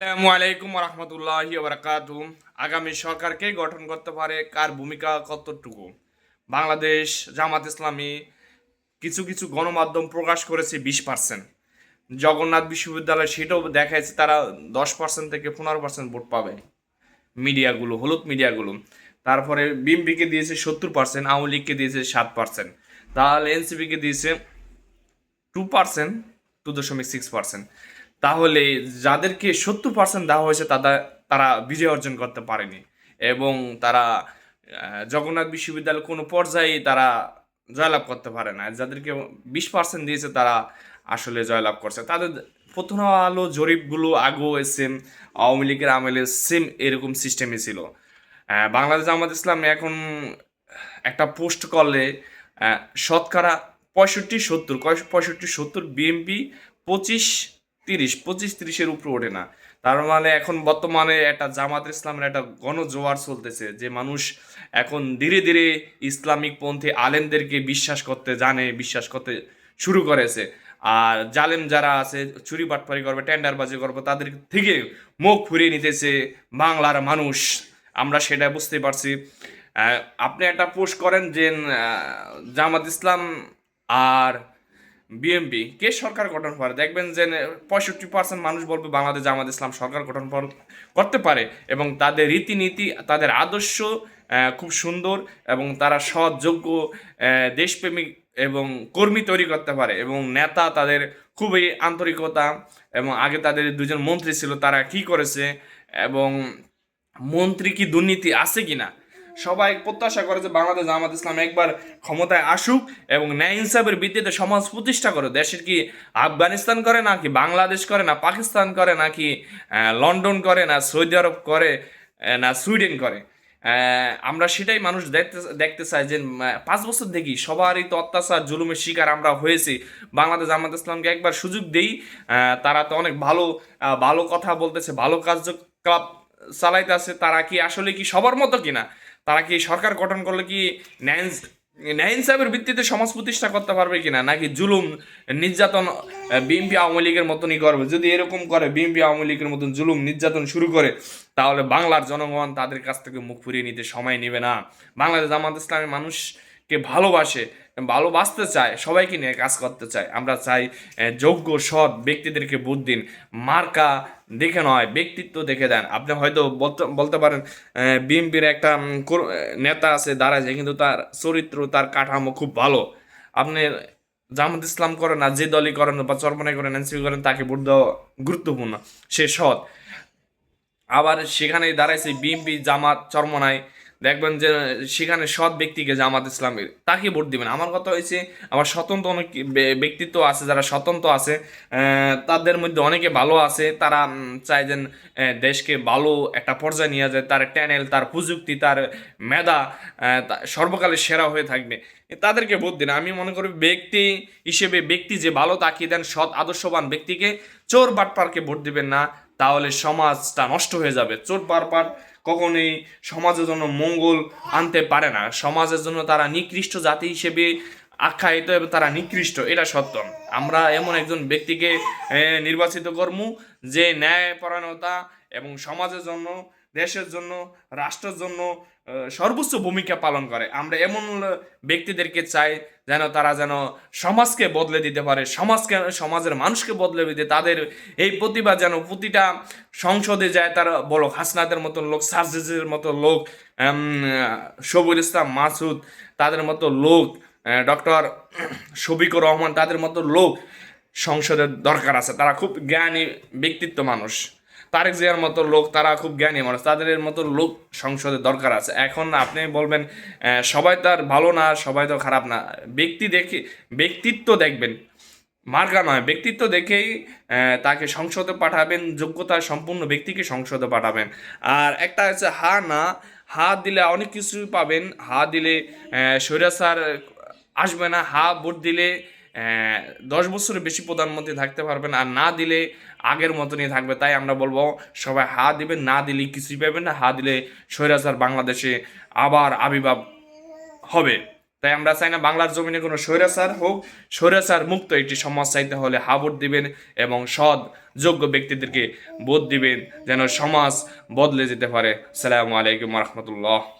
আসসালামু আলাইকুম রহমতুল্লাহি বারাকাতু আগামী সরকারকে গঠন করতে পারে কার ভূমিকা কতটুকু? বাংলাদেশ জামাত ইসলামী কিছু কিছু গণমাধ্যম প্রকাশ করেছে বিশ পার্সেন্ট জগন্নাথ বিশ্ববিদ্যালয় সেটাও দেখাচ্ছে তারা দশ পার্সেন্ট থেকে পনেরো পার্সেন্ট ভোট পাবে। মিডিয়াগুলো, হলুদ মিডিয়াগুলো। তারপরে বিএমপিকে দিয়েছে সত্তর পার্সেন্ট আওয়ামী লীগকে দিয়েছে সাত পার্সেন্ট তাহলে এনসিপিকে দিয়েছে টু পার্সেন্ট টু দশমিক সিক্স পার্সেন্ট তাহলে যাদেরকে সত্তর পার্সেন্ট দেওয়া হয়েছে তারা তারা বিজয় অর্জন করতে পারেনি। এবং তারা জগন্নাথ বিশ্ববিদ্যালয় কোনো পর্যায়ে তারা জয়লাভ করতে পারে না। যাদেরকে বিশ পার্সেন্ট দিয়েছে তারা আসলে জয়লাভ করছে। তাদের প্রথম আলো জরিপগুলো আগেও সেম আওয়ামী লীগের আমলে সেম এরকম সিস্টেমই ছিল। বাংলাদেশ জামাত ইসলাম এখন একটা পোস্ট করলে শতকরা পঁয়ষট্টি সত্তর পঁয়ষট্টি সত্তর বিএমপি পঁচিশ তিরিশ, পঁচিশ, তিরিশের উপরে ওঠে না। তার মানে এখন বর্তমানে একটা জামাত ইসলামের একটা গণজোয়ার চলতেছে, যে মানুষ এখন ধীরে ধীরে ইসলামিক পন্থী আলেমদেরকে বিশ্বাস করতে জানে, বিশ্বাস করতে শুরু করেছে। আর জালেম যারা আছে, চুরি বাটপারি করবে, টেন্ডারবাজি করবে, তাদের থেকে মুখ ঘুরিয়ে নিতেছে বাংলার মানুষ। আমরা সেটা বুঝতে পারছি। আপনি একটা পোস্ট করেন যে জামাত ইসলাম আর বিএমপি কে সরকার গঠন করে? দেখবেন যে পঁয়ষট্টি পার্সেন্ট মানুষ বলবে বাংলাদেশ জামাত ইসলাম সরকার গঠন কর- করতে পারে এবং তাদের রীতিনীতি, তাদের আদর্শ খুব সুন্দর এবং তারা সৎ, যোগ্য দেশপ্রেমিক এবং কর্মী তৈরি করতে পারে এবং নেতা তাদের খুবই আন্তরিকতা এবং আগে তাদের দুজন মন্ত্রী ছিল, তারা কি করেছে এবং মন্ত্রী কি দুর্নীতি আছে কিনা? সবাই প্রত্যাশা করে যে বাংলাদেশ জামাত ইসলাম একবার ক্ষমতায় আসুক এবং ন্যায় ইনসাফের ভিত্তিতে সমাজ প্রতিষ্ঠা করে দেশের কি আফগানিস্তান করে নাকি বাংলাদেশ করে না, পাকিস্তান করে নাকি লন্ডন করে না, সৌদি আরব করে না, সুইডেন করে? আমরা সেটাই মানুষ দেখতে দেখতে চাই যে পাঁচ বছর দেখি সবারই তো অত্যাচার, জুলুমের শিকার আমরা হয়েছি। বাংলাদেশ জামাত ইসলামকে একবার সুযোগ দেই তারা তো অনেক ভালো ভালো কথা বলতেছে, ভালো কার্যকলাপ চালাইতেছে, তারা কি আসলে কি সবার মতো কিনা? তারা কি সরকার গঠন করলে কি ন্যায় ন্যায় ইনসাফের ভিত্তিতে সমাজ প্রতিষ্ঠা করতে পারবে কিনা? নাকি জুলুম, নির্যাতন বিএনপি আওয়ামী লীগের মতনই করবে? যদি এরকম করে বিএনপি আওয়ামী লীগের মতন জুলুম, নির্যাতন শুরু করে, তাহলে বাংলার জনগণ তাদের কাছ থেকে মুখ ফিরিয়ে নিতে সময় নেবে না। বাংলাদেশ জামাত ইসলামের মানুষকে ভালোবাসে ভালোবাসতে চায়, সবাইকে নিয়ে কাজ করতে চায়। আমরা চাই যোগ্য, সৎ ব্যক্তিদেরকে ভোট দিন মার্কা দেখে নয়, ব্যক্তিত্ব দেখে দেন। আপনি হয়তো বলতে বলতে পারেন বিএনপির একটা নেতা আছে দাঁড়ায় কিন্তু তার চরিত্র, তার কাঠামো খুব ভালো। আপনি জামাত ইসলাম করেন না যে দলই করেন বা চরমনাই করেন, এনসিপি করেন, তাকে ভোট দেওয়া গুরুত্বপূর্ণ, সে সৎ। আবার সেখানে দাঁড়াইছে বিএনপি জামাত চরমনায়। দেখবেন যে, সেখানে সৎ ব্যক্তিকে জামাত ইসলামের তাকে ভোট দিবেন। আমার কথা হয়েছে আমার স্বতন্ত্র অনেক ব্যক্তিত্ব আছে, যারা স্বতন্ত্র আছে তাদের মধ্যে অনেকে ভালো আছে, তারা চায় যে দেশকে ভালো একটা পর্যায়ে নিয়ে যায়, তার ট্যানেল, তার প্রযুক্তি, তার মেধা সর্বকালের সেরা হয়ে থাকবে। তাদেরকে ভোট দিন। আমি মনে করি ব্যক্তি হিসেবে, ব্যক্তি যে ভালো তাকিয়ে দেন, সৎ, আদর্শবান ব্যক্তিকে চোর বাটপারকে ভোট দিবেন না। তাহলে সমাজটা নষ্ট হয়ে যাবে। চোট বারবার কখনোই সমাজের জন্য মঙ্গল আনতে পারে না। সমাজের জন্য তারা নিকৃষ্ট জাতি হিসেবে আখ্যায়িত এবং তারা নিকৃষ্ট, এটা সত্য। আমরা এমন একজন ব্যক্তিকে নির্বাচিত কর্ম যে ন্যায়পরায়ণতা এবং সমাজের জন্য দেশের জন্য, রাষ্ট্রের জন্য সর্বোচ্চ ভূমিকা পালন করে। আমরা এমন ব্যক্তিদেরকে চাই যেন তারা যেন সমাজকে বদলে দিতে পারে, সমাজকে, সমাজের মানুষকে বদলে দিতে। তাদের এই প্রতিভা যেন প্রতিটা সংসদে যায়, তার বলো হাসনাদের মতো লোক, সার্জেসের মতো লোক সবুল ইসলাম, মাসুদ, তাদের মতো লোক ডক্টর শফিকুর রহমান, তাদের মতো লোক সংসদের দরকার আছে। তারা খুব জ্ঞানী ব্যক্তিত্ব মানুষ। তারেক জিয়ার মতো লোক তারা খুব জ্ঞানী মানুষ। তাদের মতো লোক সংসদে দরকার আছে। এখন আপনি বলবেন সবাই তার ভালো না, সবাই তো খারাপ না। ব্যক্তি দেখে, ব্যক্তিত্ব দেখবেন। মার্কা নয়, ব্যক্তিত্ব দেখেই তাকে সংসদে পাঠাবেন, যোগ্যতা সম্পূর্ণ ব্যক্তিকে সংসদে পাঠাবেন। আর একটা আছে হা না, হা দিলে অনেক কিছুই পাবেন। হা দিলে স্বৈরাচার আসবে না। হা ভোট দিলে দশ বছরের বেশি প্রধানমন্ত্রী থাকতে পারবেন আর না দিলে আগের মতনই থাকবে। তাই আমরা বলব, সবাই হা দিবেন, না দিলে কিছুই পাবেন না হা দিলে স্বৈরাচার বাংলাদেশে আবার আবির্ভাব হবে। তাই আমরা চাই না বাংলার জমিনে কোনো স্বৈরাচার হোক, স্বৈরাচার মুক্ত একটি সমাজ চাইতে হলে হাবুট দিবেন এবং সৎ, যোগ্য ব্যক্তিদেরকে বোধ দিবেন যেন সমাজ বদলে যেতে পারে। সালামু আলাইকুম রহমতুল্লাহ।